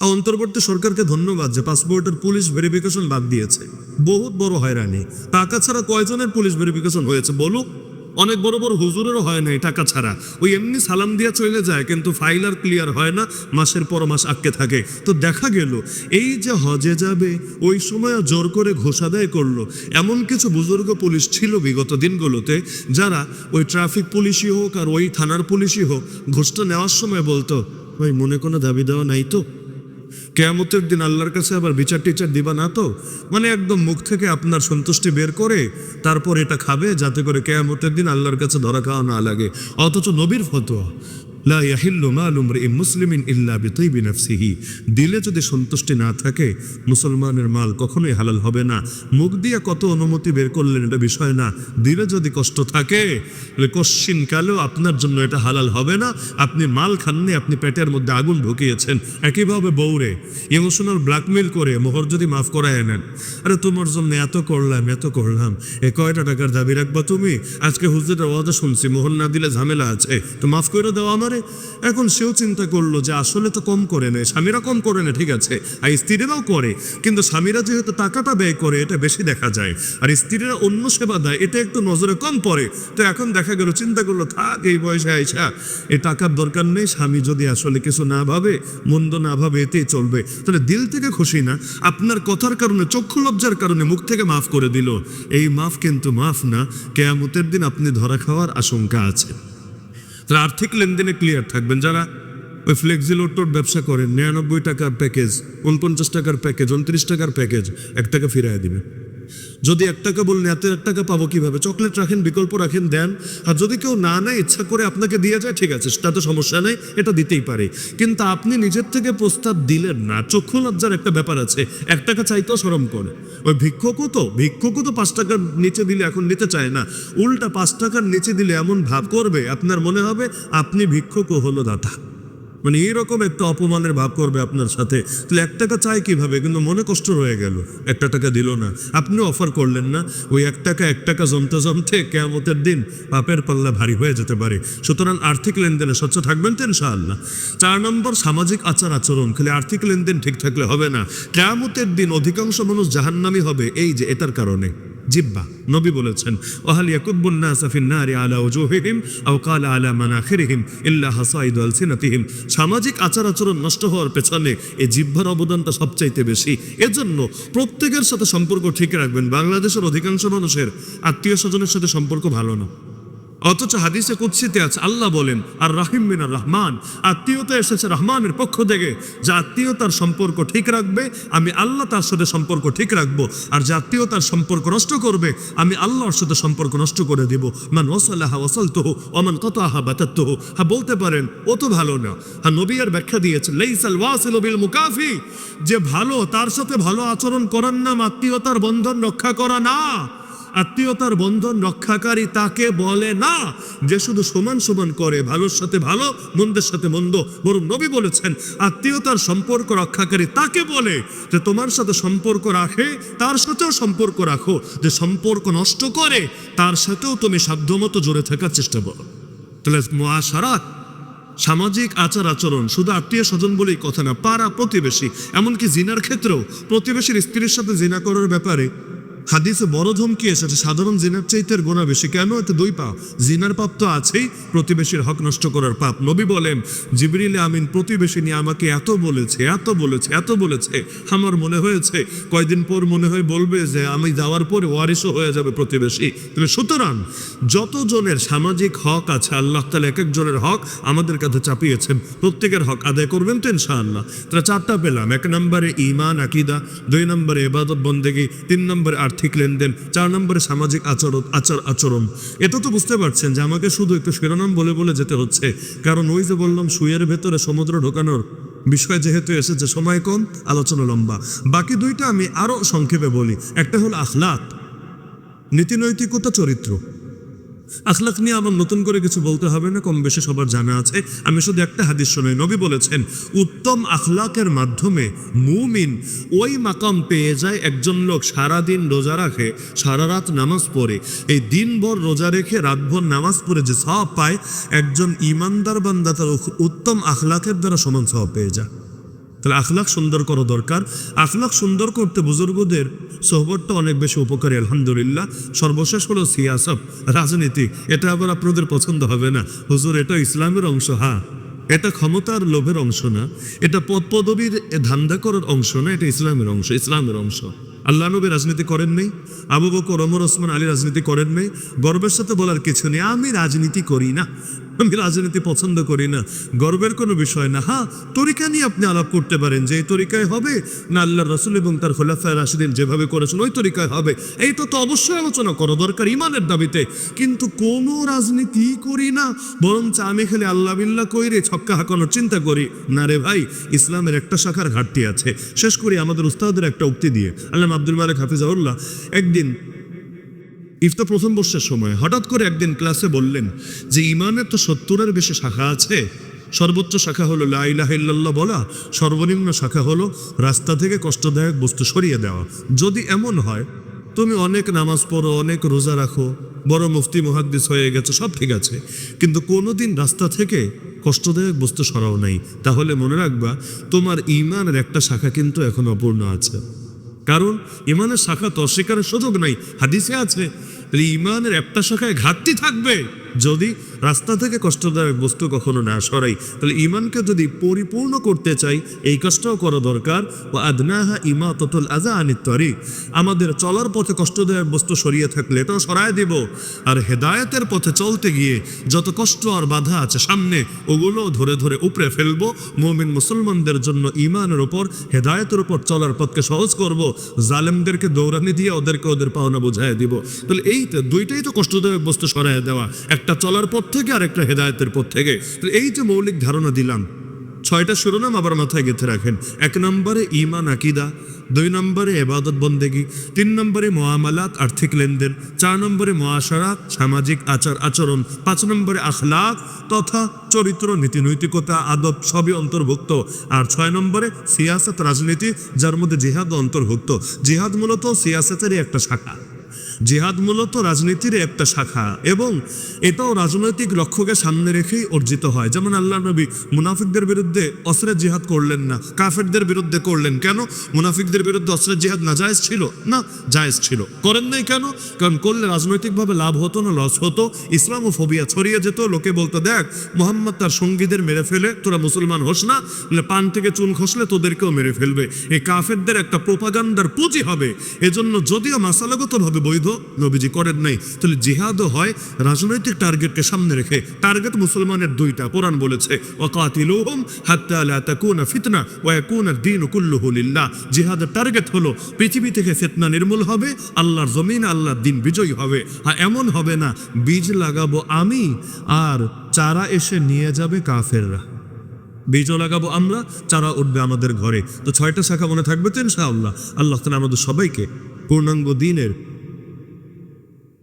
অন্তর্বর্তী সরকারকে ধন্যবাদ যে পাসপোর্টের পুলিশ ভেরিফিকেশন বাদ দিয়েছে। বহুত বড় হয়রানি। টাকা ছাড়া কয়জনের পুলিশ ভেরিফিকেশন হয়েছে বলুক? অনেক বড় বড় হুজুরেরও হয় নাই টাকা ছাড়া। ওই এমনি সালাম দিয়ে চলে যায়, কিন্তু ফাইল আর ক্লিয়ার হয় না, মাসের পর মাস আটকে থাকে। তো দেখা গেল, এই যে হজে যাবে, ওই সময় জোর করে ঘোষ আদায় করল। এমন কিছু বুজুর্গ পুলিশ ছিল বিগত দিনগুলোতে, যারা ওই ট্রাফিক পুলিশই হোক আর ওই থানার পুলিশই হোক, ঘোষটা নেওয়ার সময় বলতো ওই মনে কোনো দাবি দেওয়া নাই তো? কেয়ামতের দিন আল্লাহর কাছে আবার বিচার টিচার দিবা না তো? মানে একদম মুখ থেকে আপনার সন্তুষ্টি বের করে তারপর এটা খাবে, যাতে করে কেয়ামতের দিন আল্লাহর কাছে ধরা খাওয়া না লাগে। অথচ নবীর ফতোয়া। মুসলিমিন ইল্লা বিতাইবি নাফসিহি। দিলে যদি সন্তুষ্টি না থাকে, মুসলমানের মাল কখনোই হালাল হবে না। মুখ দিয়ে কত অনুমতি বের করলেন এটা বিষয় না। দিলে যদি কষ্ট থাকে, তাহলে কশ্চিন কালেও আপনার জন্য এটা হালাল হবে না। আপনি মাল খাননি, আপনি পেটের মধ্যে আগুন ঢুকিয়েছেন। একইভাবে বউরে, ইমোশনাল ব্ল্যাকমেল করে মোহর যদি মাফ করায় নেন। আরে তোমার জন্য এত করলাম এত করলাম। এ কয়টা টাকার দাবি রাখবা তুমি? আজকে হুজুরের ওয়াদা শুনছি, মোহর না দিলে ঝামেলা আছে। তো মাফ করে দাও আমারে। এখন সেও চিন্তা করল যে আসলে তো কম করে নেয়, স্বামীরা কম করে না ঠিক আছে। আর স্ত্রীরাও করে, কিন্তু স্বামীরা যেহেতু টাকাটা ব্যয় করে, এটা বেশি দেখা যায়। আর স্ত্রীরা অন্য সেবা দেয়, এটা একটু নজরে কম পড়ে। তো এখন দেখা গেল, চিন্তা করল, থাক, এই বয়সে আইসা এই টাকার দরকার নেই, স্বামী যদি আসলে কিছু না ভাবে, মন্দ না ভাবে, এতেই চলবে। তাহলে দিল থেকে খুশি না? আপনার কথার কারণে, চক্ষু লজ্জার কারণে মুখ থেকে মাফ করে দিল। এই মাফ কিন্তু মাফ না, কেয়ামতের দিন আপনি ধরা খাওয়ার আশঙ্কা আছে। তাহলে আর্থিক লেনদেনে ক্লিয়ার থাকবেন। যারা ওই ফ্লেক্সি ফ্লেক্সিলোটোর ব্যবসা করেন, নিরানব্বই টাকার প্যাকেজ উনপঞ্চাশ টাকার প্যাকেজ উনত্রিশ টাকার প্যাকেজ এক টাকা ফিরাই দিবে। যদি এক টাকা বললেন, এত এক টাকা পাবো কীভাবে? চকলেট রাখেন, বিকল্প রাখেন, দেন। আর যদি কেউ না নেয়, ইচ্ছা করে আপনাকে দিয়ে যায়, ঠিক আছে তাতে সমস্যা নেই, এটা দিতেই পারে। কিন্তু আপনি নিজের থেকে প্রস্তাব দিলেন না, চক্ষু লজ্জার একটা ব্যাপার আছে। এক টাকা চাইতেও সরম করে। ওই ভিক্ষকও তো ভিক্ষকও তো পাঁচ টাকার নিচে দিলে এখন নিতে চায় না। উল্টা পাঁচ টাকার নিচে দিলে এমন ভাব করবে, আপনার মনে হবে আপনি ভিক্ষকও হলো দাতা। মানে এইরকম একটা অপমানের ভাব করবে আপনার সাথে। তাহলে এক টাকা চাই কীভাবে? কিন্তু মনে কষ্ট রয়ে গেল। একটা টাকা দিল না। আপনিও অফার করলেন না। ওই এক টাকা এক টাকা জমতে জমতে কেয়ামতের দিন পাপের পাল্লা ভারী হয়ে যেতে পারে। সুতরাং আর্থিক লেনদেনে স্বচ্ছ থাকবেন তো ইনশাআল্লাহ। চার নম্বর, সামাজিক আচার আচরণ। খালি আর্থিক লেনদেন ঠিক থাকলে হবে না। কেয়ামতের দিন অধিকাংশ মানুষ জাহান্নামি হবে। এই যে, এটার কারণে। জিব্বা। নবী বলেছেন ওহাল ইয়াকুব্বুন নাসা ফিন নারি আলা ওজুহিহিম আও কালা আলা মানাখিরিহিম ইল্লা আল আলসিনাতিহিম। সামাজিক আচার আচরণ নষ্ট হওয়ার পেছনে এই জিব্বার অবদানটা সবচাইতে বেশি। এজন্য প্রত্যেকের সাথে সম্পর্ক ঠিক রাখবেন। বাংলাদেশের অধিকাংশ মানুষের আত্মীয় স্বজনের সাথে সম্পর্ক ভালো না। অথচ হাদিসে কুৎসিতে আছে, আল্লাহ বলেন, আর রাহিম মিনার রহমান। আত্মীয়তা এসেছে রহমানের পক্ষ থেকে, যে আত্মীয়তার সম্পর্ক ঠিক রাখবে, আমি আল্লাহ তার সাথে সম্পর্ক ঠিক রাখব, আর যে আত্মীয়তার সম্পর্ক নষ্ট করবে, আমি আল্লাহর সাথে সম্পর্ক নষ্ট করে দেব। মান ওসাল্লাহা ওসালতহ অমান কত আহা বাতাত্তহ। হ্যাঁ বলতে পারেন, ও তো ভালো না। হ্যাঁ নবীর ব্যাখ্যা দিয়েছে, লেইসাল ওয়াসিল বিল মুকাফি। যে ভালো, তার সাথে ভালো আচরণ করার নাম আত্মীয়তার বন্ধন রক্ষা করা না। আত্মীয়তার বন্ধন রক্ষাকারী তাকে বলে না যে শুধু সমান সমান করে, ভালোর সাথে ভালো, মন্দের সাথে মন্দ, বরং নবী বলেছেন, আত্মীয়তার সম্পর্ক রক্ষাকারী তাকে বলে যে তোমার সাথে সম্পর্ক রাখে, তার সাথেও সম্পর্ক রাখো। যে সম্পর্ক নষ্ট করে, তার সাথেও তুমি সাধ্যমতো জোরে থাকার চেষ্টা করো। তাহলে মহাসারাত, সামাজিক আচার আচরণ, শুধু আত্মীয় স্বজন বলেই কথা না, পাড়া প্রতিবেশী, এমনকি জিনার ক্ষেত্রেও প্রতিবেশীর স্ত্রীর সাথে জিনা করার ব্যাপারে হাদিসে বড় ধমকি এসেছে, সাধারণ জিনার চাইতের গোনা বেশি। কেন এতে দুই পাপ জিনার পাপ তো আছেই, প্রতিবেশীর হক নষ্ট করার পাপ। নবী বলেন জিবরিল আমিন, প্রতিবেশী নিয়ে আমাকে এত বলেছে এত বলেছে এত বলেছে, আমার মনে হয়েছে, কয়দিন পর মনে হয় বলবে যে আমি যাওয়ার পরে ওয়ারিসও হয়ে যাবে প্রতিবেশী। তবে সুতরাং, যতজনের সামাজিক হক আছে, আল্লাহ তালা এক একজনের হক আমাদের কাছে চাপিয়েছেন। প্রত্যেকের হক আদায় করবেন তো ইনশাআল্লাহ। তাহলে চারটা পেলাম, এক নম্বরে ইমান আকিদা, দুই নম্বরে এবাদত বন্দেগী, তিন নম্বরে আর্থিক লেনদেন, চার নম্বরে সামাজিক আচরণ, আচার আচরণ। এটা তো বুঝতে পারছেন যে আমাকে শুধু একটু শিরোনাম বলে বলে যেতে হচ্ছে। কারণ ওই যে বললাম সুইয়ের ভেতরে সমুদ্র ঢোকানোর বিষয় যেহেতু এসেছে, সময় কম, আলোচনা লম্বা। বাকি দুইটা আমি আরও সংক্ষেপে বলি। একটা হলো আখলাক নীতিনৈতিকতা, চরিত্র। আখলাক নিয়ে আমার নতুন করে কিছু বলতে হবে না, কম বেশি সবার জানা আছে। আমি শুধু একটা হাদিস শোনাই। নবী বলেছেন, উত্তম আখলাকের মাধ্যমে মুমিন ওই মাকাম পেয়ে যায়, একজন লোক সারাদিন রোজা রাখে, সারা রাত নামাজ পড়ে। এই দিনভর রোজা রেখে রাতভর নামাজ পড়ে যে সব পায়, একজন ইমানদার বান্দা তার উত্তম আখলাকের দ্বারা সমান সব পেয়ে যায়। তাহলে আখলাখ সুন্দর করা দরকার। আখলাখ সুন্দর করতে বুজুর্গদের সোহবতটা অনেক বেশি উপকারী, আলহামদুলিল্লাহ। সর্বশেষ হলো সিয়াসত, রাজনীতি। এটা আবার আপনাদের পছন্দ হবে না। হুজুর, এটা ইসলামের অংশ হ্যাঁ। এটা ক্ষমতার লোভের অংশ না। এটা পদ পদবীর ধান্দা করার অংশ না, এটা ইসলামের অংশ ইসলামের অংশ। আল্লাহ নবী রাজনীতি করেন নেই, আবু বকর, ওমর, ওসমান, আলী রাজনীতি করেন নেই। গর্বের সাথে বলার কিছু নেই, আমি রাজনীতি করি না। আমি রাজনীতি পছন্দ করি না। গর্বের কোনো বিষয় না। হ্যাঁ তরিকা নিয়ে আপনি আলাপ করতে পারেন, যে এই তরিকায় হবে না আল্লাহ রসুল এবং তার খোলাফায় রাশিদিন যেভাবে করেছেন, ওই তরিকায় হবে। এই তো তো অবশ্যই আলোচনা করা দরকার ইমানের দাবিতে। কিন্তু কোনো রাজনীতি করি না, বরঞ্চ আমি খেলে আল্লাহ বিল্লাহ কইরে ছক্কা হাঁকানোর চিন্তা করি। না রে ভাই, ইসলামের একটা শাখার ঘাটতি আছে। শেষ করি, আমাদের উস্তাদের একটা উক্তি দিয়ে। আল্লাহ আব্দুল মালিক হাফিজাউল্লাহ একদিন ইফতার প্রথম বর্ষের সময় হঠাৎ করে একদিন ক্লাসে বললেন যে, ইমানের তো সত্তরের বেশি শাখা আছে। সর্বোচ্চ শাখা হলো লাইলাহিল্লাহ বলা। সর্বনিম্ন শাখা হলো রাস্তা থেকে কষ্টদায়ক বস্তু সরিয়ে দেওয়া। যদি এমন হয়, তুমি অনেক নামাজ পড়ো, অনেক রোজা রাখো, বড় মুফতি, মুহাদ্দিস হয়ে গেছে, সব ঠিক আছে। কিন্তু কোনোদিন রাস্তা থেকে কষ্টদায়ক বস্তু সরাও নাই। তাহলে মনে রাখবা, তোমার ইমানের একটা শাখা কিন্তু এখন অপূর্ণ আছে। কারণ ইমানের শাখা তো অস্বীকারের সুযোগ নাই। হাদিসে আছে, তাহলে ইমানের একটা শাখায় ঘাটতি থাকবে। যদি রাস্তা থেকে কষ্টদায়ক বস্তু কখনো না সরাই, তাহলে ইমানকে যদি পরিপূর্ণ করতে চাই, এই কাজটাও করা দরকার। ও আদনাহা ইমা ততুল আজা আনিত্তরি আমাদের চলার পথে কষ্টদায়ক বস্তু সরিয়ে থাকলে এটাও সরায় দিব। আর হেদায়েতের পথে চলতে গিয়ে যত কষ্ট আর বাধা আছে সামনে ওগুলো ধরে ধরে উপরে ফেলব। মোমিন মুসলমানদের জন্য ইমানের ওপর হেদায়তের উপর চলার পথকে সহজ করব। জালেমদেরকে দৌড়ানি দিয়ে ওদেরকে ওদের পাওনা বোঝায় দিব। তাহলে এই দুইটাই তো কষ্টদায়ক বস্তু সরাই দেওয়া। একটা চলার পথ থেকে আর একটা হেদায়েতের পথ থেকে। তো এই যে মৌলিক ধারণা দিলাম, ছয়টা শিরোনাম আবার মাথায় গেঁথে রাখেন। এক নম্বরে ইমান আকিদা, দুই নম্বরে এবাদত বন্দেগী, তিন নম্বরে মোয়ামালাত, আর্থিক লেনদেন, চার নম্বরে মহাসারাত সামাজিক আচার, আচরণ, পাঁচ নম্বরে আখলাক তথা চরিত্র নীতিনৈতিকতা আদব সবই অন্তর্ভুক্ত। আর ছয় নম্বরে সিয়াসত, রাজনীতি, যার মধ্যে জিহাদ অন্তর্ভুক্ত। জিহাদ মূলত সিয়াসতেরই একটা শাখা। জিহাদ মূলত রাজনীতির একটা শাখা এবং এটাও রাজনৈতিক লক্ষ্যকে সামনে রেখেই অর্জিত হয়। যেমন আল্লাহ নবী মুনাফিকদের বিরুদ্ধে অস্ত্রের জিহাদ করলেন না, কাফেরদের বিরুদ্ধে করলেন কেন? মুনাফিকদের বিরুদ্ধে অস্ত্রের জিহাদ না, জায়েজ ছিল? না, জায়েজ ছিল। করেন নাই কেন? কারণ করলে রাজনৈতিকভাবে লাভ হতো না, লস হতো ইসলাম ও ফোবিয়া ছড়িয়ে যেত, লোকে বলতো, দেখ, মোহাম্মদ তার সঙ্গীদের মেরে ফেলে, তোরা মুসলমান হোস না পান থেকে চুন খসলে তোদেরকেও মেরে ফেলবে। এই কাফেরদের একটা প্রোপাগান্ডার পুঁজি হবে। এজন্য যদিও মাসালাগতভাবে বৈধ নবীজি করেন নাই। তাহলে জিহাদও হয় রাজনৈতিক টার্গেটকে সামনে রেখে। টার্গেট মুসলমানের দুইটা, কোরআন বলেছে জিহাদের টার্গেট হলো, পৃথিবী থেকে নির্মূল হবে, আল্লাহর জমিন, আল্লাহর দিন বিজয়ী হবে। হ্যাঁ এমন হবে না, বীজ লাগাবো আমি, আর চারা এসে নিয়ে যাবে কাফেররা। বীজও লাগাবো আমরা, চারা উঠবে আমাদের ঘরে। তো ছয়টা শাখা মনে থাকবে তো আল্লাহ তালা আমাদের সবাইকে পূর্ণাঙ্গ দিনের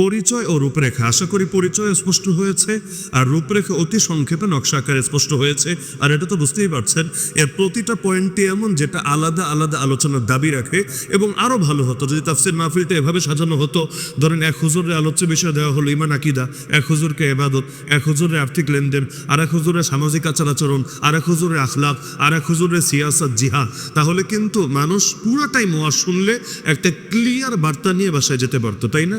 পরিচয় ও রূপরেখা। আশা করি পরিচয় স্পষ্ট হয়েছে, আর রূপরেখা অতি সংক্ষেপে, নকশা আকারে স্পষ্ট হয়েছে, আর এটা তো বুঝতেই পারছেন, এর প্রতিটা পয়েন্টই এমন যেটা আলাদা আলাদা আলোচনার দাবি রাখে, এবং আরও ভালো হতো, যদি তাফসির মাহফিলটা এভাবে সাজানো হতো, ধরেন এক হুজুরের আলোচ্য বিষয় দেওয়া হলো ইমান আকিদা, এক হুজুরকে এবাদত, এক হুজুরের আর্থিক লেনদেন, আর এক হুজুরের সামাজিক আচার আচরণ, আর এক হুজুরের আখলাক আর এক হুজুরের সিয়াসত জিহাদ তাহলে কিন্তু মানুষ পুরোটাই মোয়া শুনলে একটা ক্লিয়ার বার্তা নিয়ে বাসায় যেতে পারতো, তাই না?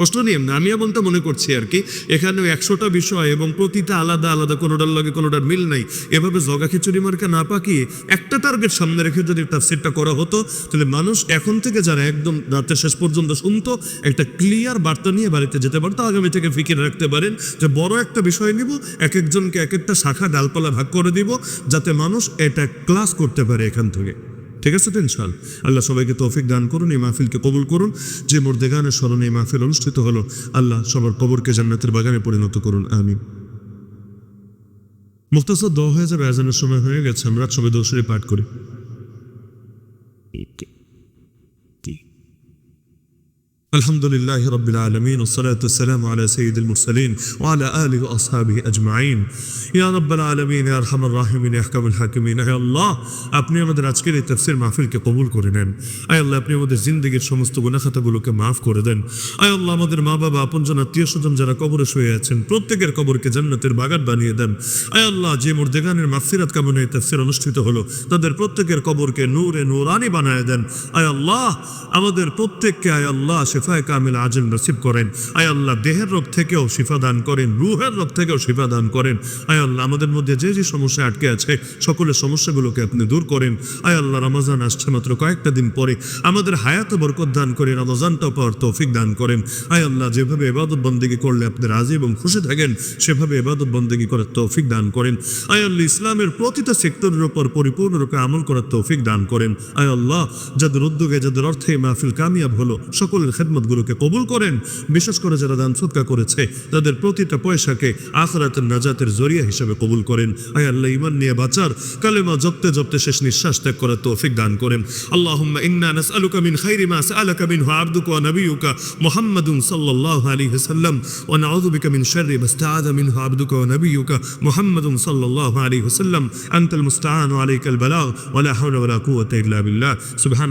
কষ্ট নিয়ে না আমি এমনটা মনে করছি আর কি এখানে একশোটা বিষয় এবং প্রতিটা আলাদা আলাদা, কোনোটার লগে কোনোটার মিল নাই। এভাবে জগা খিচুড়ি মার্কা না পাকিয়ে একটা টার্গেট সামনে রেখে যদি তাফসিরটা করা হতো, তাহলে মানুষ এখন থেকে যারা একদম রাতের শেষ পর্যন্ত শুনতো, একটা ক্লিয়ার বার্তা নিয়ে বাড়িতে যেতে পারতো, আগামী থেকে ফিকির রাখতে পারেন, যে বড় একটা বিষয় নিব, এক একজনকে এক একটা শাখা, ডালপালা ভাগ করে দিব, যাতে মানুষ এটা ক্লাস করতে পারে এখান থেকে। ঠিক আছে তো ইনশাল আল্লাহ সবাইকে তৌফিক দান করুন, এই মাহফিলকে কবুল করুন। যে মোর্দেগানের স্মরণে এই মাহফিল অনুষ্ঠিত হলো, আল্লাহ সবার কবরকে জান্নাতের বাগানে পরিণত করুন আমি মুক্তাসর দহ যাবে, আজানের সময় হয়ে গেছে, আমরা সবাই দোষরে পাঠ করি। الحمد لله رب العالمين والصلاة والسلام على سيد المرسلين وعلى آله وأصحابه أجمعين يا رب العالمين يا أرحم الراحمين يا أحكم الحاكمين يا الله আপনি আমাদের আজকের এই তাফসীর মাহফিলকে কবুল করে নেন আয় আল্লাহ আপনি আমাদের জিন্দগির সমস্ত গুনাখাতাগুলোকে মাফ করে দেন আয় আল্লাহ আমাদের মা বাবা আপনজন আত্মীয় স্বজন যারা কবরে শুয়ে আছেন প্রত্যেকের কবরকে জান্নাতের বাগান বানিয়ে দেন আয় আল্লাহ যে মুর্দেগানের মাফসিরাত কামনে তাফসীর অনুষ্ঠিত হলো তাদের প্রত্যেকের কবরকে নূরে নূরানি বানায় দেন আয় আল্লাহ আমাদের প্রত্যেককে আয় আল্লাহ শিফায় কামিল আজল নসিব করেন। আয় আল্লাহ, দেহের রোগ থেকেও শিফা দান করেন, রুহের রোগ থেকেও শিফা দান করেন। আয় আল্লাহ, আমাদের মধ্যে যে যে সমস্যা আটকে আছে, সকলের সমস্যাগুলোকে আপনি দূর করেন। আয় আল্লাহ, রমজান আসছে মাত্র কয়েকটা দিন পরে। আমাদের হায়াতে বরকত দান করেন রমজানটা পাওয়ার তৌফিক দান করেন। আয় আল্লাহ, যেভাবে এবাদত বন্দেগি করলে আপনি রাজি এবং খুশি থাকেন, সেভাবে এবাদত বন্দেগি করার তৌফিক দান করেন। আয় আল্লাহ, ইসলামের প্রতিটা সেক্টরের উপর পরিপূর্ণরূপে আমল করার তৌফিক দান করেন। আয় আল্লাহ, যাদের উদ্যোগে, যাদের অর্থে মাহফিল কামিয়াব হলো, সকলের খেদমতগুলোকে কবুল করেন। বিশেষ করে যারা দান সৎকা করেছে, তাদের প্রতিটা পয়সাকে আখরাতের নাজাতের জরিয়া হিসেবে কবুল করেন। আয় আল্লাহ ইমান নিয়ে বাঁচার, কালেমা জপতে জপতে শেষ নিঃশ্বাস ত্যাগ করার তৌফিক দান করেন। আল্লাহুম্মা ইন্না নাসআলুকা সুবহান